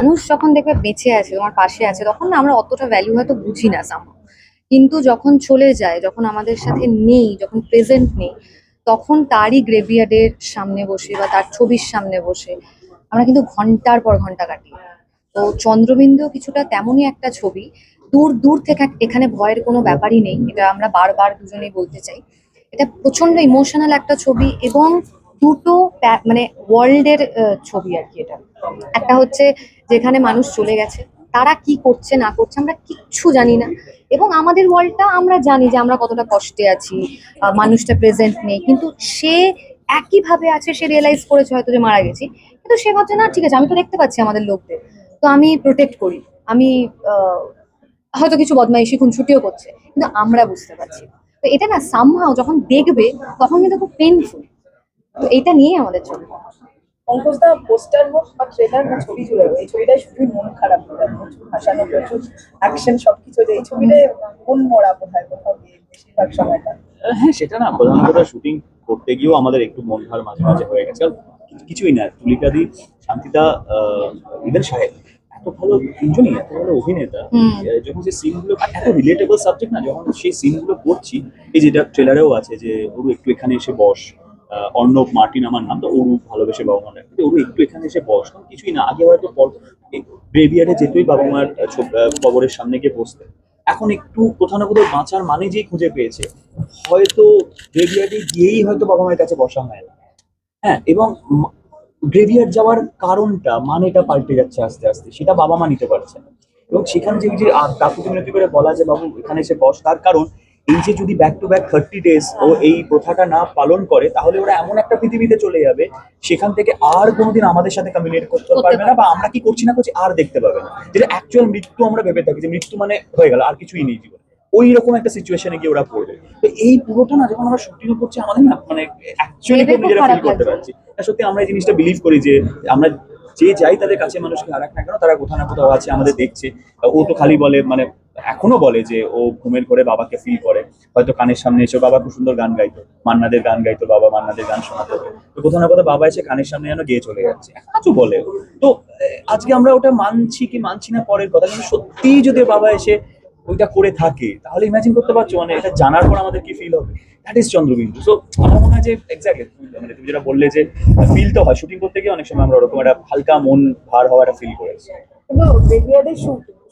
মানুষ যখন দেখবে বেঁচে আছে, তোমার পাশে আছে, তখন না আমরা অতটা ভ্যালু হয়তো বুঝি না সাম কিন্তু যখন চলে যায়, যখন আমাদের সাথে নেই, যখন প্রেজেন্ট নেই, তখন তারই গ্রেভিয়ার্ডের সামনে বসে বা তার ছবির সামনে বসে আমরা কিন্তু ঘণ্টার পর ঘণ্টা কাটি। তো চন্দ্রবিন্দু কিছুটা তেমনই একটা ছবি। দূর দূর থেকে এখানে ভয়ের কোনো ব্যাপারই নেই, এটা আমরা বারবার দুজনেই বলতে চাই। এটা প্রচণ্ড ইমোশনাল একটা ছবি এবং দুটো মানে ওয়ার্ল্ডের ছবি আর কি এটা। একটা হচ্ছে যেখানে মানুষ চলে গেছে, তারা কি করছে, না করছে, আমরা কিচ্ছু জানি না। এবং আমাদের ওয়ার্ল্ডটা আমরা জানি যে আমরা কতটা কষ্টে আছি মানুষটা প্রেজেন্ট নেই, কিন্তু সে একইভাবে আছে, সে রিয়েলাইজ করেছে হয়তো যে মারা গেছি। কিন্তু সে ভাবছে, না, ঠিক আছে, আমি তো দেখতে পাচ্ছি আমাদের লোকদের। তো আমি প্রোটেক্ট করি। আমি হয়তো কিছু বদমাইশি খুনছুটিও করছে, কিন্তু আমরা বুঝতে পারছি তো এটা না সামহাও যখন দেখবে, তখন কিন্তু খুব পেনফুল তো এটা নিয়েই আমাদের চলবে। পঙ্কজদা পোস্টার হোক বা ট্রেলার বা ছবি জুড়ে এই ছবিটাই শুধু মন খারাপ। প্রচুর হাসানো প্রচুর অ্যাকশন সবকিছু এই ছবিটায় মন মরা কোথায় কোথাও গিয়ে বেশিরভাগ সময়টা। হ্যাঁ সেটা না প্রধান কথা শুটিং করতে গিয়েও আমাদের একটু মন ভার মাঝে মাঝে হয়ে গেছে। কিছুই না তুলিকাদি শান্তিদা ইভেন সাহেব এত ভালো তিনজনই এত ভালো অভিনেতা যখন যে সিনগুলো এত রিলেটেবল সাবজেক্ট না যখন সেই সিনগুলো করছি এই যেটা ট্রেলারেও আছে যে ওরু একটু এখানে এসে বস। অর্ণব মার্টিন আমার নাম, তো ওরু ভালোবেসে বাবা মা ডাকে। তো ওরু একটু এখানে এসে বস কারণ কিছুই না। আগে হয়তো গ্রেভিয়ারে যেতই বাবা মার কবরের সামনে গিয়ে বসতে এখন একটু কোথাও না কোথাও বাঁচার মানে যেই খুঁজে পেয়েছে, হয়তো গ্রেভিয়ার্ডে গিয়েই হয়তো বাবা মায়ের কাছে বসা হয় না। হ্যাঁ এবং গ্রেভিয়ার্ড যাওয়ার কারণটা, মানেটা পাল্টে যাচ্ছে আস্তে আস্তে, সেটা বাবা মা নিতে পারছে না এবং সেখানে যে আ- কাকুতি মিনতি করে বলা যে, বাবু, এখানে এসে বস। তার কারণ এই যে যদি back to back thirty days ও এই প্রথাটা না পালন করে তাহলে ওরা এমন একটা পৃথিবীতে চলে যাবে সেখান থেকে আর কোনোদিন আমাদের সাথে কমিউনিকেট করতে পারবে না বা আমরা কি করছি না করছি আর দেখতে পাবে না। যেটা অ্যাকচুয়াল মৃত্যু আমরা ভেবে থাকি যে মৃত্যু মানে হয়ে গেল আর কিছুই নেই জীবনে। ওই রকম একটা সিচুয়েশনে গিয়ে ওরা পড়বে। তো এই পুরোটা না যখন আমরা শুটিং করছি আমাদের না মানে অ্যাকচুয়ালি খুব নিজেরা ফিল করতে পারছি। সত্যি আমরা এই জিনিসটা বিলিভ করি যে আমরা যে যাই তাদের কাছে মানুষকে আর হারাক না কেন তারা কোথাও না কোথাও আছে আমাদের দেখছে। ও তো খালি বলে মানে এখনও বলে যে ও ঘুমের ঘরে বাবাকে ফিল করে। হয়তো কানের সামনে এসে বাবা খুব সুন্দর গান গাইতো। মান্নাদের গান গাইতো বাবা, মান্নাদের গান শোনাতো। তো কোথাও না কোথাও বাবা এসে কানের সামনে যেন গিয়ে চলে যাচ্ছে। এখনও বলে তো আজকে আমরা ওটা মানছি কি মানছি না পরের কথা, কিন্তু সত্যি যদি বাবা এসে ওইটা করে থাকে, তাহলে ইমাজিন করতে পারছ মানে এটা জানার পর আমাদের কি ফিল হবে? That is Chandrabindu. সো আমার মনে হয় যে এক্স্যাক্টলি মানে তুমি যেটা বললে যে ফিল তো হয়। শুটিং করতে গিয়ে অনেক সময় আমরা ওরকম একটা হালকা মন ভার হওয়া একটা ফিল করেছি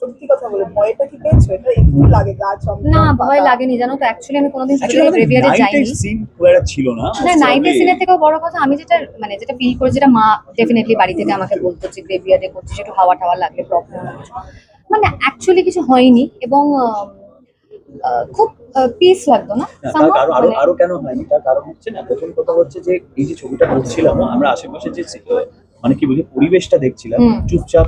সত্যি কথা বলে ভয়টা কি পেয়েছ? এটা একটু লাগে গাছ না ভয় লাগেনি জানো তো? অ্যাকচুয়ালি আমি কোনোদিন গ্রেভিয়ারে যাইনি। সিন খুব একটা ছিল না না নাইটের সিনের থেকেও বড় কথা আমি যেটা মানে যেটা ফিল করি যেটা মা ডেফিনেটলি বাড়ি থেকে আমাকে বলতো যে গ্রেভিয়ারে করছিস একটু হাওয়া টাওয়া লাগলে প্রবলেম মানে অ্যাকচুয়ালি কিছু হয়নি এবং খুব পিস লাগতো না আরও মানে- আরও কেন হয়নি? তার কারণ হচ্ছে না প্রথম কথা হচ্ছে যে এই যে ছবিটা করছিলাম আমরা আশেপাশে যে মানে কি বলি পরিবেশটা দেখছিলাম। চুপচাপ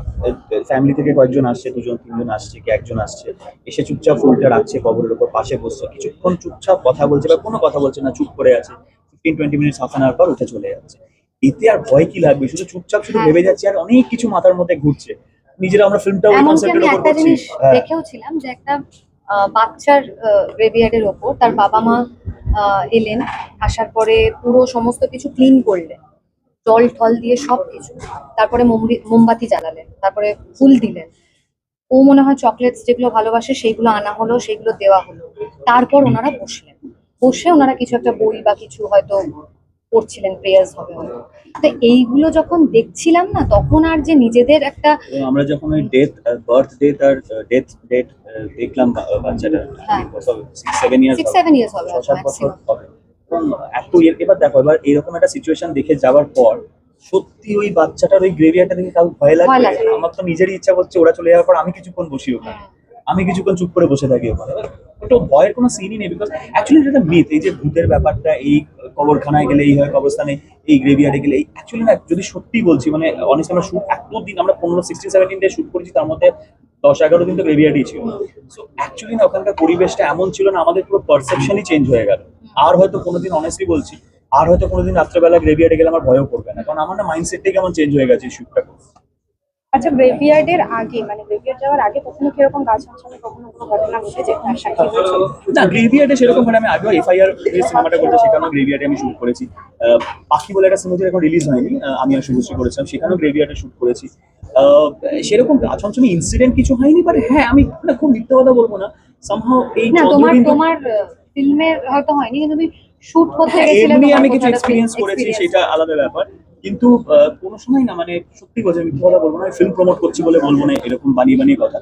ফ্যামিলি থেকে কয়েকজন আসছে দুজন তিনজন আসছে কি একজন আসছে এসে চুপচাপ ফুলটা রাখছে কবরের উপর পাশে বসছে কিছুক্ষণ চুপচাপ কথা বলছে বা কোনো কথা বলছে না চুপ করে আছে। Fifteen twenty minutes half an hour পর উঠে চলে যাচ্ছে। এতে আর ভয় কি লাগবে? শুধু চুপচাপ শুধু হ্যাঁ। ভেবে যাচ্ছে আর অনেক কিছু মাথার মধ্যে ঘুরছে। নিজেরা আমরা ফিল্মটা ওই কনসেপ্টের উপর করছি। হ্যাঁ। দেখেও ছিলাম যে একটা বাচ্চার গ্রেভিয়ার্ডের ওপর তার বাবা মা এলেন আসার পরে পুরো সমস্ত কিছু ক্লিন করলেন। জল টল দিয়ে সব কিছু তারপরে মোমবাতি জ্বালালেন তারপরে ফুল দিলেন। ও মনে হয় চকলেটস যেগুলো ভালোবাসে সেইগুলো আনা হলো সেইগুলো দেওয়া হলো। তারপর ওনারা বসলেন। বসে ওনারা কিছু একটা বই বা কিছু হয়তো পড়ছিলেন প্রেয়ার্স হবে হয়তো। তো এইগুলো যখন দেখছিলাম না তখন আর যে নিজেদের একটা আমরা যখন ওই ডেথ বার্থ ডেট আর ডেথ ডেট দেখলাম বাচ্চাটা সিক্স সেভেন ইয়ার্স হবে। এত ইয়ে- এবার দেখো এবার এরকম একটা সিচুয়েশন দেখে যাওয়ার পর সত্যি ওই বাচ্চাটার ওই গ্রেভিয়ারটা দেখে কাউ ভয় লাগে। আমার তো নিজেরই ইচ্ছা করছে ওরা চলে যাওয়ার পর আমি কিছুক্ষণ বসি ওখানে। আমি কিছুক্ষণ চুপ করে বসে থাকি ওখানে। ওটা ভয়ের কোনো সিনই নেই বিকজ অ্যাকচুয়ালি এটা মিথ এই যে ভূতের ব্যাপারটা এই কবরখানায় গেলে এই হয় কবরস্থানে এই গ্রেভিয়ারে গেলে এই অ্যাকচুয়ালি না যদি সত্যি বলছি মানে অনেক আমরা শুট এতদিন আমরা পনেরো সিক্সটিন সেভেন্টিন ডে শুট করেছি তার মধ্যে দশ এগারো দিন তো গ্রেভিয়ারই ছিল। সো অ্যাকচুয়ালি না ওখানকার পরিবেশটা এমন ছিল না আমাদের পুরো পারসেপশনই চেঞ্জ হয়ে গেল। আর হয়তো কোনোদিন অনেস্টলি বলছি আর হয়তো কোনোদিন রাত্রেবেলা গ্রেভিয়ারে গেলে আমার ভয়ও করবে না। কারণ আমার না মাইন্ডসেটটাই কেমন চেঞ্জ হয়ে গেছে শুটটা আচ্ছা গ্রেভিয়ার্ডের আগে মানে গ্রেভিয়ার্ড যাওয়ার আগে কখনো কীরকম গাছ অঞ্চলে কখনো কোনো ঘটনা ঘটেছে তার সাক্ষী হয়েছে। না গ্রেভিয়ার্ডে সেরকম মানে আমি আগেও এফআইআর যে সিনেমাটা করেছি সেখানেও গ্রেভিয়ার্ডে আমি শুট করেছি। পাখি বলে একটা সিনেমা এখন রিলিজ হয়নি আমি আর শুভশ্রী করেছিলাম সেখানেও গ্রেভিয়ার্ডে শুট করেছি। সেরকম গা ছমছমে ইনসিডেন্ট কিছু হয়নি বাট হ্যাঁ আমি খুব মিথ্যা কথা বলব না। সামহাও এই না তোমার তোমার ফিল্মের হয়তো হয়নি কিন্তু তুমি শুট করতে হ্যাঁ, গেছিলে এমনি আমি কিছু এক্সপিরিয়েন্স করেছি সেটা আলাদা ব্যাপার। কিন্তু কোনো সময় না মানে সত্যি কথা মিথ্যা কথা বলব না ফিল্ম প্রমোট করছি বলে বলব না এরকম বানিয়ে বানিয়ে কথা।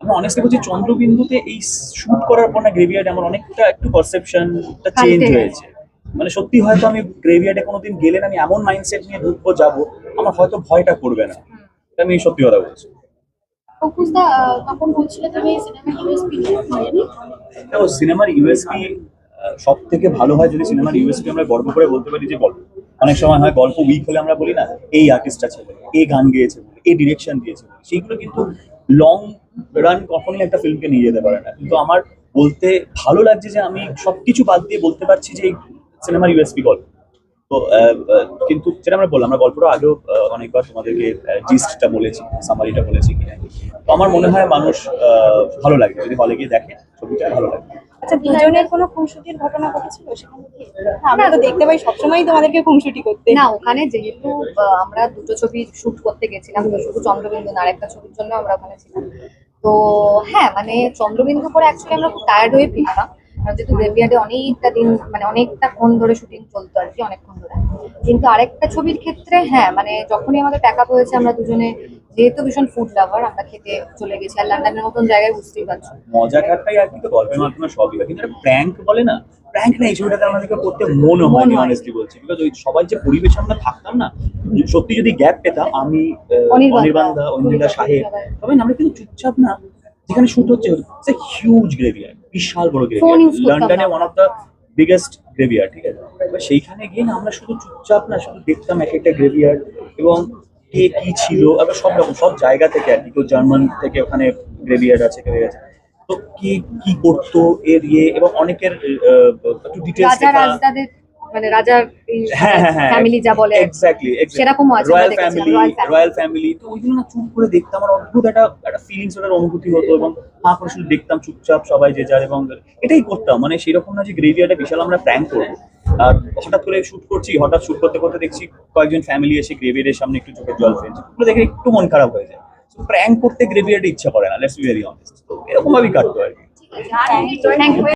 আমি অনেস্টলি বলছি চন্দ্রবিন্দুতে এই শুট করার পর না গ্রেভিয়ার্ড আমার অনেকটা একটু পারসেপশনটা চেঞ্জ হয়েছে। মানে সত্যি হয়তো আমি গ্রেভিয়ার্ডে কোনোদিন গেলে না আমি এমন মাইন্ডসেট নিয়ে ঢুকবো যাব আমার হয়তো ভয়টা করবে না। এটা আমি সত্যি কথা বলছি। তুমি সিনেমা ইউএসপি দেখো, সিনেমার ইউএসপি সব থেকে ভালো হয় যদি সিনেমার ইউএসপি আমরা গর্ব করে বলতে পারি যে গল্প অনেক সময় হয় গল্প উইক হলে আমরা বলি না, এই আর্টিস্টটা ছিল, এই গান গেয়েছে, এই ডিরেকশন দিয়েছে। সেইগুলো কিন্তু লং রান কখনোই একটা ফিল্মকে নিয়ে যেতে পারে না। কিন্তু আমার বলতে ভালো লাগছে যে আমি সবকিছু বাদ দিয়ে বলতে পারছি যে সিনেমার ইউএসপি গল্প। তো কিন্তু যেটা আমরা বললাম আমরা গল্পটা আগেও আহ, অনেকবার তোমাদেরকে জিস্টটা বলেছি সামারিটা বলেছি কি তো আমার মনে হয় মানুষ আহ, ভালো লাগবে যদি হলে গিয়ে দেখে ছবিটা ভালো লাগবে আচ্ছা দুজনের কোনো খুনসুটির ঘটনা ঘটেছিল হ্যাঁ, আমরা তো দেখতে পাই সবসময় তোমাদেরকে খুনসুটি করতে। না ওখানে যেহেতু আহ, আমরা দুটো ছবি শুট করতে গেছিলাম তো শুধু চন্দ্রবিন্দু না আরেকটা ছবির জন্য আমরা ওখানে ছিলাম। তো হ্যাঁ মানে চন্দ্রবিন্দু করে অ্যাকচুয়ালি আমরা খুব টায়ার্ড হয়ে ফিরতাম যেহেতু গ্রেভিয়ার্ডে অনেকটা দিন মানে অনেকটা ক্ষণ ধরে শুটিং চলতো আর কি অনেকক্ষণ ধরে। কিন্তু আরেকটা ছবির ক্ষেত্রে হ্যাঁ মানে যখনই আমাদের প্যাক আপ হয়েছে আমরা দুজনে যেহেতু ভীষণ ফুড লাভার আমরা খেতে চলে গেছি আর লন্ডনের মতন জায়গায় বুঝতেই পারছ। মজা ঠাট্টাই আর কিন্তু গল্পের মাধ্যমে সবই হয়। কিন্তু প্র্যাঙ্ক বলে না? প্র্যাঙ্ক না এই ছবিটাতে আমাদেরকে করতে মনে হয়নি অনেস্টলি বলছি। বিকজ ওই সবাই যে পরিবেশে আমরা থাকতাম না সত্যি যদি গ্যাপ পেতাম আমি অনির্বাণ দা, অনির্বাণ সাহেব তবে আমরা কিন্তু চুপচাপ না যেখানে শুট হচ্ছে হিউজ গ্রেভিয়ার বিশাল বড় Phone গ্রেভিয়ার use করতাম লন্ডনে ওয়ান অফ দ্য বিগেস্ট গ্রেভিয়ার ঠিক আছে? এবার সেইখানে গিয়ে না আমরা শুধু চুপচাপ না শুধু দেখতাম এক একটা গ্রেভিয়ার এবং কে কি ছিল আবার সব রকম সব জায়গা থেকে আর কি কেউ জার্মান থেকে ওখানে গ্রেভিয়ার আছে কেউ আছে তো কি কি করতো এর ইয়ে এবং অনেকের একটু ডিটেলস মানে রাজার হ্যাঁ হ্যাঁ ফ্যামিলি যা বলে এক্স্যাক্টলি সেরকমও আছে, রয়্যাল আমরা ফ্যামিলি রয়্যাল ফ্যামিলি তো ওইগুলো না চুপ করে দেখতাম আমার অদ্ভুত একটা একটা ফিলিংস ওটার অনুভূতি হতো এবং হাঁ করে শুধু দেখতাম চুপচাপ সবাই যে যার এবং এটাই করতাম। মানে সেরকম না যে গ্রেভিয়ারটা বিশাল আমরা প্র্যাঙ্ক করব। আর হঠাৎ করে শুট করছি হঠাৎ শুট করতে করতে দেখছি কয়েকজন ফ্যামিলি এসে গ্রেভিয়ারের সামনে একটু চোখের জল ফেলছে। ওগুলো দেখে একটু মন খারাপ হয়ে যায়। প্র্যাঙ্ক করতে গ্রেভিয়ারটা ইচ্ছা করে না লেটস বি ভেরি অনেস্ট তো এরকম ভাবেই কাটতো আর কি।